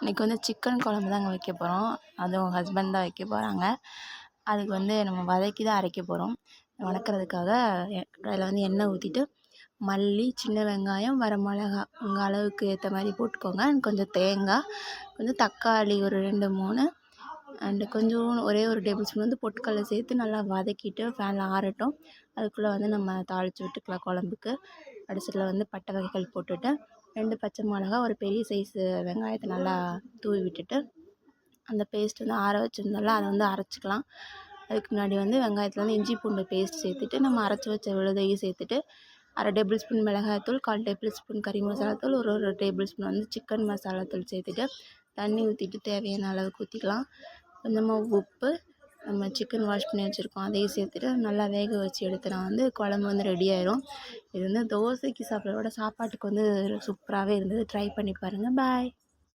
இன்றைக்கி வந்து சிக்கன் குழம்பு தாங்க வைக்க போகிறோம் அதுவும் ஹஸ்பண்ட் தான் வைக்க போகிறாங்க அதுக்கு வந்து நம்ம வதக்கி தான் அரைக்க போகிறோம் வணக்கிறதுக்காக அதில் வந்து எண்ணெய் ஊற்றிட்டு மல்லி சின்ன வெங்காயம் வரமிளகா உங்கள் அளவுக்கு ஏற்ற மாதிரி போட்டுக்கோங்க. கொஞ்சம் தேங்காய் கொஞ்சம் தக்காளி ஒரு ரெண்டு மூணு அண்டு கொஞ்சம் ஒரே ஒரு டேபிள் ஸ்பூன் வந்து பொட்டுக்கடல சேர்த்து நல்லா வதக்கிட்டு ஃபேனில் ஆறட்டும். அதுக்குள்ளே வந்து நம்ம தாளித்து விட்டுக்கலாம் குழம்புக்கு. அடுத்ததில் வந்து பட்டை வகைகள் போட்டுட்டு ரெண்டு பச்சை மிளகா ஒரு பெரிய சைஸு வெங்காயத்தை நல்லா தூவி விட்டுட்டு அந்த பேஸ்ட் வந்து ஆற வச்சுருந்தோம்ல அதை வந்து அரைச்சிக்கலாம். அதுக்கு முன்னாடி வந்து வெங்காயத்தில் வந்து இஞ்சி பூண்டு பேஸ்ட் சேர்த்துட்டு நம்ம அரைச்சி வச்ச விழுதையும் சேர்த்துட்டு அரை டேபிள் ஸ்பூன் மிளகாய்த்தூள் கால் டேபிள் ஸ்பூன் கறி மசாலாத்தூள் ஒரு ஒரு டேபிள் ஸ்பூன் வந்து சிக்கன் மசாலாத்தூள் சேர்த்துட்டு தண்ணி ஊற்றிட்டு தேவையான அளவுக்கு ஊற்றிக்கலாம் கொஞ்சமாக உப்பு நம்ம சிக்கன் வாஷ் பண்ணி வச்சுருக்கோம். அதையும் சேர்த்துட்டு நல்லா வேக வச்சு எடுத்துனா வந்து குழம்பு வந்து ரெடி ஆயிரும். இது வந்து தோசைக்கு சாப்பிட்றத விட சாப்பாட்டுக்கு வந்து சூப்பராகவே இருந்தது. ட்ரை பண்ணி பாருங்கள் பாய்